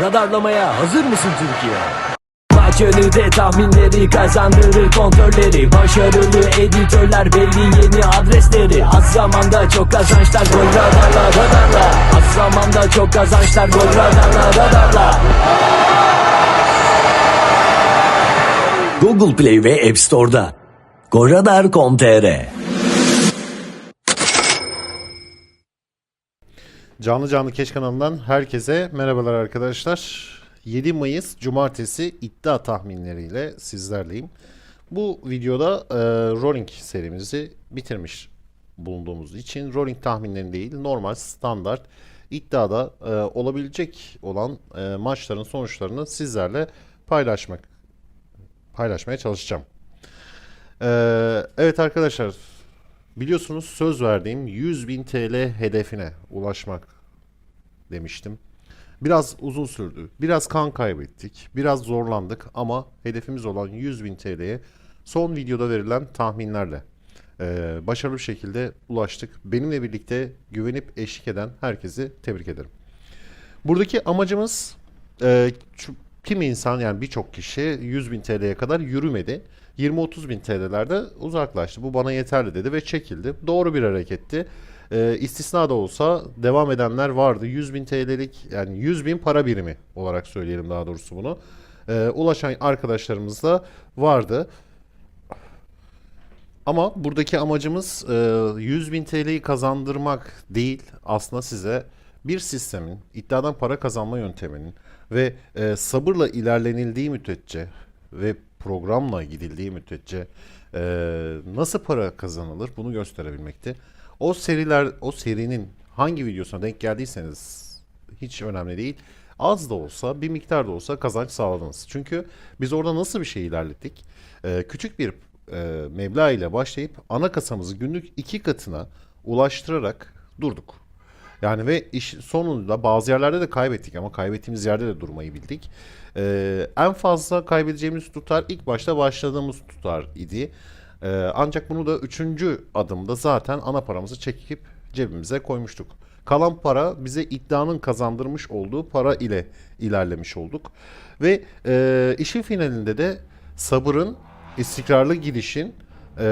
Radarlamaya hazır mısın Türkiye? Maç önünde tahminleri kazandırır kontrolleri. Başarılı editörler belli yeni adresleri. Az zamanda çok kazançlar gol radarla radarla. Az zamanda çok kazançlar gol radarla radarla. Google Play ve App Store'da. Goradar.com.tr Canlı Canlı Keş kanalından herkese merhabalar arkadaşlar. 7 Mayıs Cumartesi iddia tahminleriyle sizlerleyim. Bu videoda e, rolling serimizi bitirmiş bulunduğumuz için rolling tahminlerini değil normal standart iddiada e, olabilecek olan e, maçların sonuçlarını sizlerle paylaşmak paylaşmaya çalışacağım. Ee, evet arkadaşlar biliyorsunuz söz verdiğim 100.000 TL hedefine ulaşmak demiştim. Biraz uzun sürdü. Biraz kan kaybettik. Biraz zorlandık ama hedefimiz olan 100.000 TL'ye son videoda verilen tahminlerle e, başarılı bir şekilde ulaştık. Benimle birlikte güvenip eşlik eden herkesi tebrik ederim. Buradaki amacımız e, kimi insan yani birçok kişi 100 bin TL'ye kadar yürümedi. 20-30 bin TL'lerde uzaklaştı. Bu bana yeterli dedi ve çekildi. Doğru bir hareketti. E, istisna da olsa devam edenler vardı. 100 bin TL'lik yani 100 bin para birimi olarak söyleyelim daha doğrusu bunu. E, ulaşan arkadaşlarımız da vardı. Ama buradaki amacımız e, 100 bin TL'yi kazandırmak değil. Aslında size bir sistemin, iddiadan para kazanma yönteminin ve e, sabırla ilerlenildiği müddetçe ve programla gidildiği müddetçe e, nasıl para kazanılır bunu gösterebilmekti. O seriler, o serinin hangi videosuna denk geldiyseniz hiç önemli değil. Az da olsa, bir miktar da olsa kazanç sağladınız. Çünkü biz orada nasıl bir şey ilerlettik? Ee, küçük bir e, meblağ ile başlayıp ana kasamızı günlük iki katına ulaştırarak durduk. Yani ve iş sonunda bazı yerlerde de kaybettik ama kaybettiğimiz yerde de durmayı bildik. Ee, en fazla kaybedeceğimiz tutar ilk başta başladığımız tutar idi. Ee, ancak bunu da üçüncü adımda zaten ana paramızı çekip cebimize koymuştuk. Kalan para bize iddianın kazandırmış olduğu para ile ilerlemiş olduk. Ve e, işin finalinde de sabırın, istikrarlı gidişin e,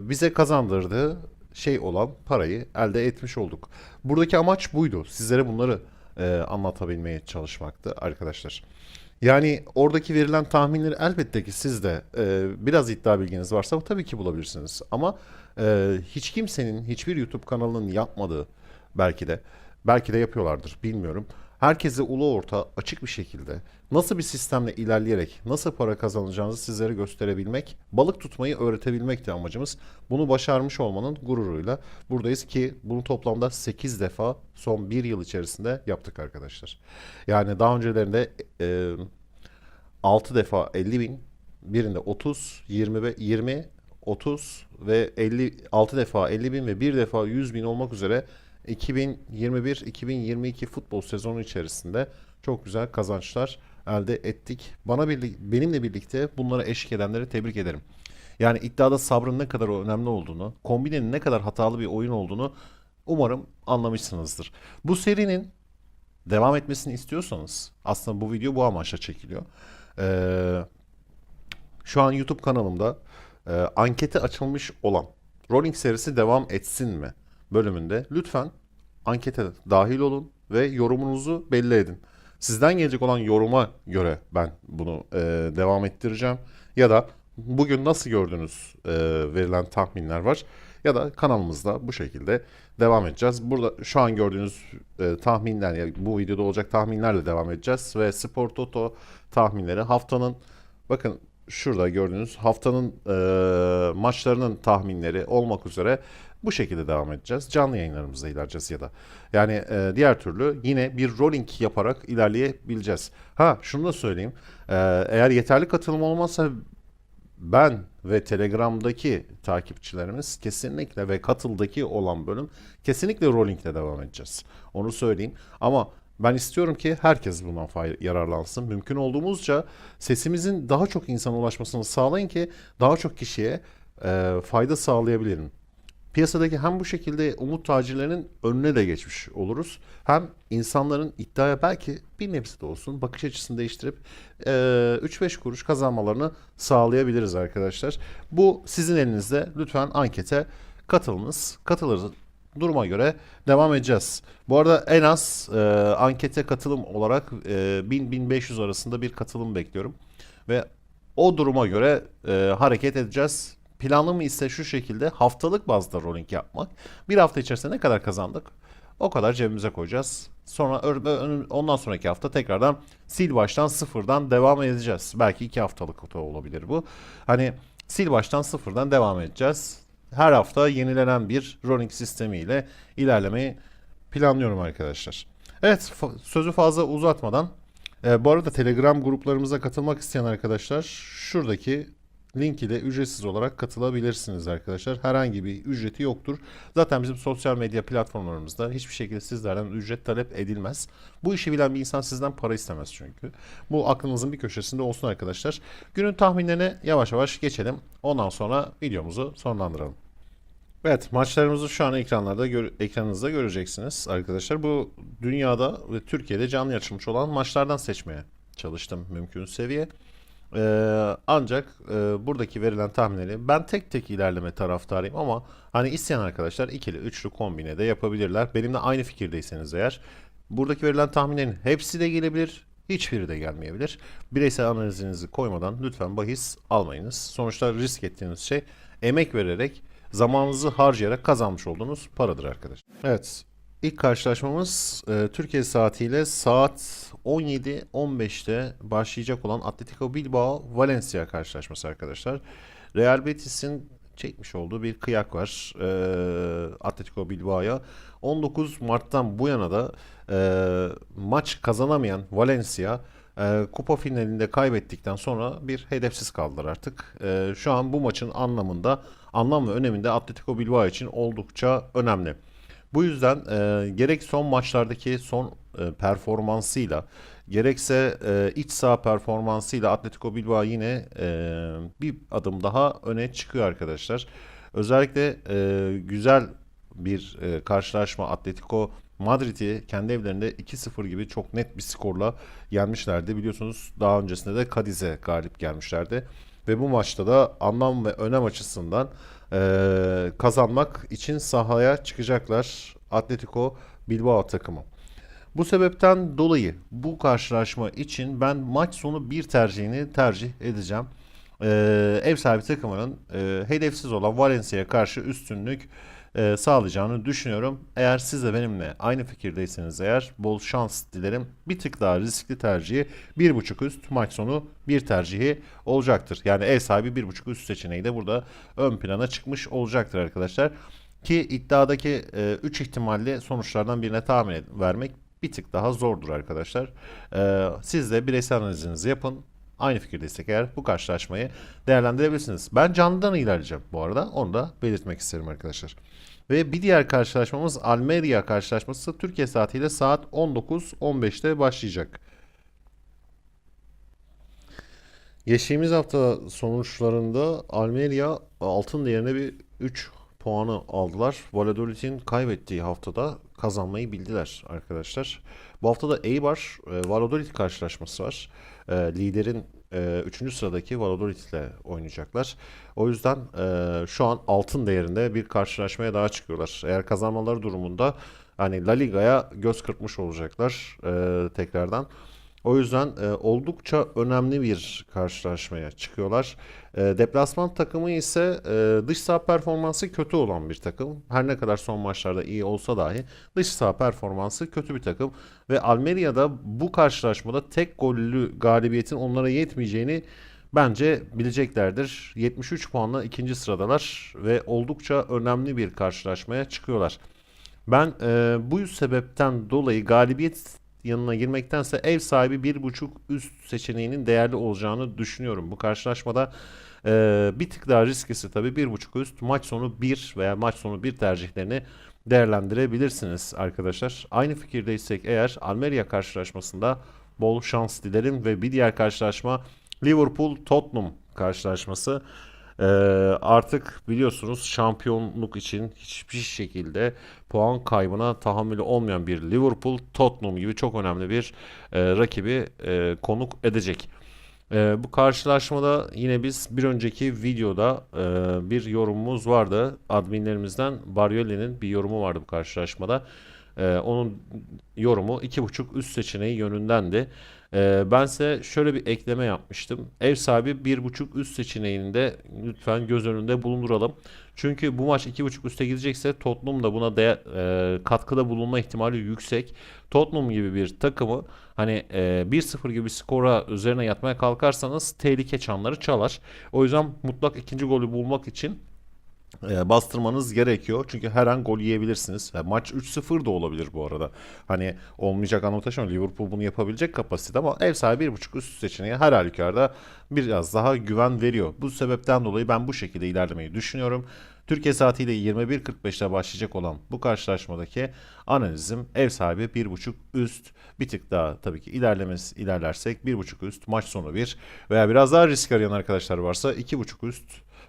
bize kazandırdığı şey olan parayı elde etmiş olduk. Buradaki amaç buydu. Sizlere bunları e, anlatabilmeye çalışmaktı arkadaşlar. Yani oradaki verilen tahminleri elbette ki siz de e, biraz iddia bilginiz varsa tabii ki bulabilirsiniz. Ama e, hiç kimsenin, hiçbir YouTube kanalının yapmadığı belki de, belki de yapıyorlardır bilmiyorum. Herkese ulu orta açık bir şekilde nasıl bir sistemle ilerleyerek nasıl para kazanacağınızı sizlere gösterebilmek, balık tutmayı öğretebilmekti amacımız. Bunu başarmış olmanın gururuyla buradayız ki bunu toplamda 8 defa son 1 yıl içerisinde yaptık arkadaşlar. Yani daha öncelerinde e, 6 defa 50 bin, birinde 30, 20 ve 20, 30 ve 50 6 defa 50 bin ve bir defa 100 bin olmak üzere 2021-2022 futbol sezonu içerisinde çok güzel kazançlar elde ettik. Bana birlik, benimle birlikte bunlara eşlik edenleri tebrik ederim. Yani iddiada sabrın ne kadar önemli olduğunu, kombinenin ne kadar hatalı bir oyun olduğunu umarım anlamışsınızdır. Bu serinin devam etmesini istiyorsanız aslında bu video bu amaçla çekiliyor. Ee, şu an YouTube kanalımda e, ankete açılmış olan Rolling serisi devam etsin mi bölümünde lütfen ankete dahil olun ve yorumunuzu belli edin. Sizden gelecek olan yoruma göre ben bunu e, devam ettireceğim. Ya da bugün nasıl gördünüz e, verilen tahminler var. Ya da kanalımızda bu şekilde devam edeceğiz. Burada şu an gördüğünüz e, tahminler, yani bu videoda olacak tahminlerle devam edeceğiz. Ve Spor Toto tahminleri haftanın bakın şurada gördüğünüz haftanın e, maçlarının tahminleri olmak üzere bu şekilde devam edeceğiz. Canlı yayınlarımızda ilerleyeceğiz ya da. Yani e, diğer türlü yine bir rolling yaparak ilerleyebileceğiz. Ha şunu da söyleyeyim. E, eğer yeterli katılım olmazsa ben ve Telegram'daki takipçilerimiz kesinlikle ve katıldaki olan bölüm kesinlikle rollingle devam edeceğiz. Onu söyleyeyim. Ama ben istiyorum ki herkes bundan yararlansın. Mümkün olduğumuzca sesimizin daha çok insana ulaşmasını sağlayın ki daha çok kişiye e, fayda sağlayabilirim. Piyasadaki hem bu şekilde umut tacirlerinin önüne de geçmiş oluruz. Hem insanların iddiaya belki bir nebze de olsun bakış açısını değiştirip eee, 3-5 kuruş kazanmalarını sağlayabiliriz arkadaşlar. Bu sizin elinizde. Lütfen ankete katılınız. Katılırız. Duruma göre devam edeceğiz. Bu arada en az eee, ankete katılım olarak eee 1000-1500 arasında bir katılım bekliyorum. Ve o duruma göre eee, hareket edeceğiz. Planım ise şu şekilde haftalık bazda rolling yapmak. Bir hafta içerisinde ne kadar kazandık? O kadar cebimize koyacağız. Sonra ondan sonraki hafta tekrardan sil baştan sıfırdan devam edeceğiz. Belki iki haftalık da olabilir bu. Hani sil baştan sıfırdan devam edeceğiz. Her hafta yenilenen bir rolling sistemiyle ilerlemeyi planlıyorum arkadaşlar. Evet sözü fazla uzatmadan e, bu arada Telegram gruplarımıza katılmak isteyen arkadaşlar şuradaki link ile ücretsiz olarak katılabilirsiniz arkadaşlar. Herhangi bir ücreti yoktur. Zaten bizim sosyal medya platformlarımızda hiçbir şekilde sizlerden ücret talep edilmez. Bu işi bilen bir insan sizden para istemez çünkü. Bu aklınızın bir köşesinde olsun arkadaşlar. Günün tahminlerine yavaş yavaş geçelim. Ondan sonra videomuzu sonlandıralım. Evet maçlarımızı şu an ekranlarda gör- ekranınızda göreceksiniz arkadaşlar. Bu dünyada ve Türkiye'de canlı açılmış olan maçlardan seçmeye çalıştım mümkün seviye. Ee, ancak e, buradaki verilen tahminleri ben tek tek ilerleme taraftarıyım ama hani isteyen arkadaşlar ikili üçlü kombine de yapabilirler. Benimle aynı fikirdeyseniz eğer buradaki verilen tahminlerin hepsi de gelebilir. Hiçbiri de gelmeyebilir. Bireysel analizinizi koymadan lütfen bahis almayınız. Sonuçta risk ettiğiniz şey emek vererek zamanınızı harcayarak kazanmış olduğunuz paradır arkadaşlar. Evet. İlk karşılaşmamız e, Türkiye saatiyle saat 17.15'te başlayacak olan Atletico Bilbao Valencia karşılaşması arkadaşlar. Real Betis'in çekmiş olduğu bir kıyak var e, Atletico Bilbao'ya. 19 Mart'tan bu yana da e, maç kazanamayan Valencia e, kupa finalinde kaybettikten sonra bir hedefsiz kaldılar artık. E, şu an bu maçın anlamında, anlam ve öneminde Atletico Bilbao için oldukça önemli. Bu yüzden e, gerek son maçlardaki son e, performansıyla gerekse e, iç saha performansıyla Atletico Bilbao yine e, bir adım daha öne çıkıyor arkadaşlar. Özellikle e, güzel bir e, karşılaşma Atletico Madrid'i kendi evlerinde 2-0 gibi çok net bir skorla yenmişlerdi. Biliyorsunuz daha öncesinde de Cadiz'e galip gelmişlerdi. Ve bu maçta da anlam ve önem açısından eee, kazanmak için sahaya çıkacaklar Atletico Bilbao takımı. Bu sebepten dolayı bu karşılaşma için ben maç sonu bir tercihini tercih edeceğim. Eee, ev sahibi takımının eee, hedefsiz olan Valencia'ya karşı üstünlük eee, sağlayacağını düşünüyorum. Eğer siz de benimle aynı fikirdeyseniz eğer bol şans dilerim. Bir tık daha riskli tercihi 1.5 üst maç sonu bir tercihi olacaktır. Yani ev sahibi 1.5 üst seçeneği de burada ön plana çıkmış olacaktır arkadaşlar. Ki iddiadaki 3 ihtimalli sonuçlardan birine tahmin vermek bir tık daha zordur arkadaşlar. Ee, siz de bireysel analizinizi yapın. Aynı fikirdeysek eğer bu karşılaşmayı değerlendirebilirsiniz. Ben canlıdan ilerleyeceğim bu arada. Onu da belirtmek isterim arkadaşlar. Ve bir diğer karşılaşmamız Almeria karşılaşması Türkiye saatiyle saat 19.15'te başlayacak. Geçtiğimiz hafta sonuçlarında Almeria altın değerine bir 3 puanı aldılar. Valladolid'in kaybettiği haftada kazanmayı bildiler arkadaşlar. Bu hafta da Eibar e, Valladolid karşılaşması var. E, liderin 3. sıradaki Valladolid ile oynayacaklar. O yüzden e, şu an altın değerinde bir karşılaşmaya daha çıkıyorlar. Eğer kazanmaları durumunda hani La Liga'ya göz kırpmış olacaklar e, tekrardan. O yüzden e, oldukça önemli bir karşılaşmaya çıkıyorlar. E, deplasman takımı ise e, dış saha performansı kötü olan bir takım. Her ne kadar son maçlarda iyi olsa dahi dış saha performansı kötü bir takım. Ve Almeria'da bu karşılaşmada tek gollü galibiyetin onlara yetmeyeceğini bence bileceklerdir. 73 puanla ikinci sıradalar ve oldukça önemli bir karşılaşmaya çıkıyorlar. Ben e, bu sebepten dolayı galibiyet yanına girmektense ev sahibi 1.5 üst seçeneğinin değerli olacağını düşünüyorum. Bu karşılaşmada e, bir tık daha risklisi tabii 1.5 üst maç sonu 1 veya maç sonu 1 tercihlerini değerlendirebilirsiniz arkadaşlar. Aynı fikirdeysek eğer Almeria karşılaşmasında bol şans dilerim ve bir diğer karşılaşma Liverpool Tottenham karşılaşması. Ee, artık biliyorsunuz şampiyonluk için hiçbir şekilde puan kaybına tahammülü olmayan bir Liverpool, Tottenham gibi çok önemli bir e, rakibi e, konuk edecek. Ee, bu karşılaşmada yine biz bir önceki videoda e, bir yorumumuz vardı. Adminlerimizden Barioli'nin bir yorumu vardı bu karşılaşmada. Ee, onun yorumu 2.5 üst seçeneği yönündendi. Ee, ben size şöyle bir ekleme yapmıştım. Ev sahibi 1.5 üst seçeneğini de lütfen göz önünde bulunduralım. Çünkü bu maç 2.5 üste gidecekse Tottenham da buna değer, e, katkıda bulunma ihtimali yüksek. Tottenham gibi bir takımı hani e, 1-0 gibi bir skora üzerine yatmaya kalkarsanız tehlike çanları çalar. O yüzden mutlak ikinci golü bulmak için e, bastırmanız gerekiyor. Çünkü her an gol yiyebilirsiniz. E, maç 3-0 da olabilir bu arada. Hani olmayacak anlamda taşımıyor. Liverpool bunu yapabilecek kapasite ama ev sahibi 1.5 üst seçeneği her halükarda biraz daha güven veriyor. Bu sebepten dolayı ben bu şekilde ilerlemeyi düşünüyorum. Türkiye saatiyle 21.45'te başlayacak olan bu karşılaşmadaki analizim ev sahibi 1.5 üst bir tık daha tabii ki ilerlemez ilerlersek 1.5 üst maç sonu 1 veya biraz daha risk arayan arkadaşlar varsa 2.5 üst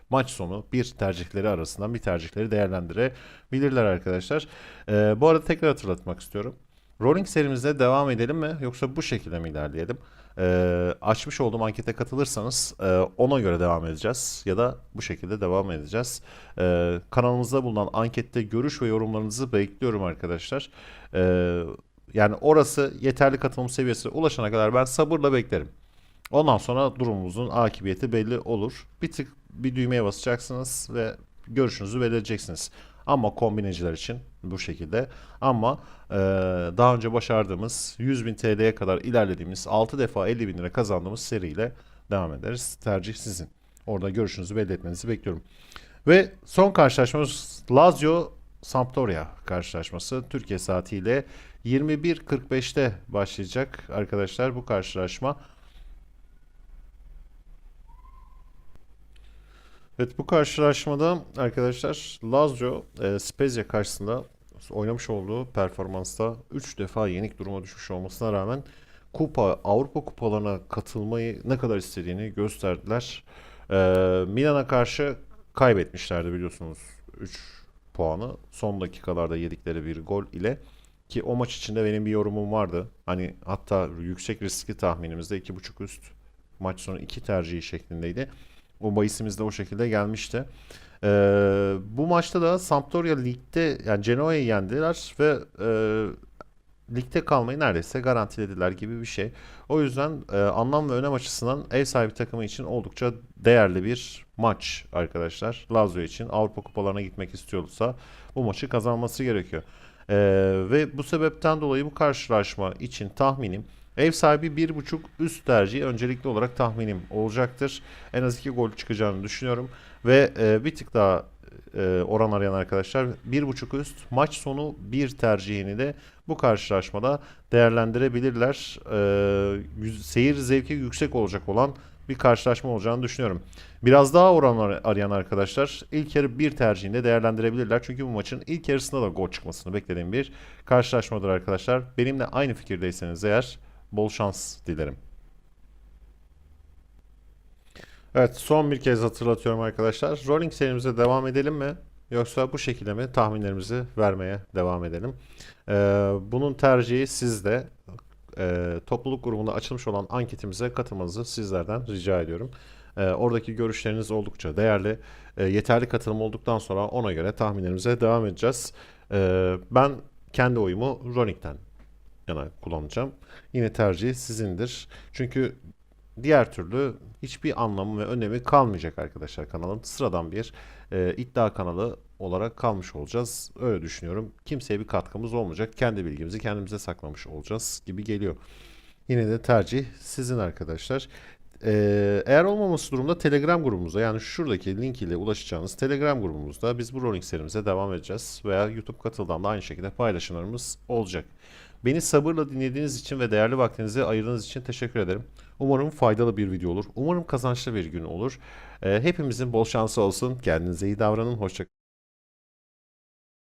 maç sonu bir tercihleri arasından bir tercihleri değerlendirebilirler arkadaşlar. Ee, bu arada tekrar hatırlatmak istiyorum. Rolling serimize devam edelim mi yoksa bu şekilde mi ilerleyelim? Ee, açmış olduğum ankete katılırsanız e, ona göre devam edeceğiz ya da bu şekilde devam edeceğiz. Ee, kanalımızda bulunan ankette görüş ve yorumlarınızı bekliyorum arkadaşlar. Ee, yani orası yeterli katılım seviyesine ulaşana kadar ben sabırla beklerim. Ondan sonra durumumuzun akıbiyeti belli olur. Bir tık bir düğmeye basacaksınız ve görüşünüzü belirleyeceksiniz. Ama kombineciler için bu şekilde. Ama e, daha önce başardığımız 100.000 TL'ye kadar ilerlediğimiz 6 defa 50.000 lira kazandığımız seriyle devam ederiz. Tercih sizin. Orada görüşünüzü belli etmenizi bekliyorum. Ve son karşılaşmamız Lazio Sampdoria karşılaşması Türkiye saatiyle 21.45'te başlayacak arkadaşlar bu karşılaşma. Evet bu karşılaşmada arkadaşlar Lazio e, Spezia karşısında oynamış olduğu performansta 3 defa yenik duruma düşmüş olmasına rağmen kupa Avrupa kupalarına katılmayı ne kadar istediğini gösterdiler. E, Milan'a karşı kaybetmişlerdi biliyorsunuz 3 puanı son dakikalarda yedikleri bir gol ile ki o maç içinde benim bir yorumum vardı. Hani hatta yüksek riskli tahminimizde 2.5 üst maç sonu 2 tercihi şeklindeydi. O bahisimiz de o şekilde gelmişti. Ee, bu maçta da Sampdoria ligde yani Genoa'yı yendiler ve e, ligde kalmayı neredeyse garantilediler gibi bir şey. O yüzden e, anlam ve önem açısından ev sahibi takımı için oldukça değerli bir maç arkadaşlar. Lazio için Avrupa kupalarına gitmek istiyorsa bu maçı kazanması gerekiyor. E, ve bu sebepten dolayı bu karşılaşma için tahminim Ev sahibi 1.5 üst tercihi öncelikli olarak tahminim olacaktır. En az 2 gol çıkacağını düşünüyorum. Ve e, bir tık daha e, oran arayan arkadaşlar 1.5 üst maç sonu 1 tercihini de bu karşılaşmada değerlendirebilirler. E, seyir zevki yüksek olacak olan bir karşılaşma olacağını düşünüyorum. Biraz daha oran ar- arayan arkadaşlar ilk yarı bir tercihinde değerlendirebilirler. Çünkü bu maçın ilk yarısında da gol çıkmasını beklediğim bir karşılaşmadır arkadaşlar. Benimle aynı fikirdeyseniz eğer bol şans dilerim. Evet son bir kez hatırlatıyorum arkadaşlar. Rolling serimize devam edelim mi? Yoksa bu şekilde mi tahminlerimizi vermeye devam edelim? Ee, bunun tercihi sizde. Ee, topluluk grubunda açılmış olan anketimize katılmanızı sizlerden rica ediyorum. Ee, oradaki görüşleriniz oldukça değerli. Ee, yeterli katılım olduktan sonra ona göre tahminlerimize devam edeceğiz. Ee, ben kendi oyumu Rolling'den yana kullanacağım. Yine tercih sizindir. Çünkü diğer türlü hiçbir anlamı ve önemi kalmayacak arkadaşlar kanalın. Sıradan bir e, iddia kanalı olarak kalmış olacağız. Öyle düşünüyorum. Kimseye bir katkımız olmayacak. Kendi bilgimizi kendimize saklamış olacağız gibi geliyor. Yine de tercih sizin arkadaşlar. Ee, eğer olmaması durumda Telegram grubumuza yani şuradaki link ile ulaşacağınız Telegram grubumuzda biz bu rolling serimize devam edeceğiz. Veya YouTube katıldan da aynı şekilde paylaşımlarımız olacak. Beni sabırla dinlediğiniz için ve değerli vaktinizi ayırdığınız için teşekkür ederim. Umarım faydalı bir video olur. Umarım kazançlı bir gün olur. Ee, hepimizin bol şansı olsun. Kendinize iyi davranın. Hoşçakalın.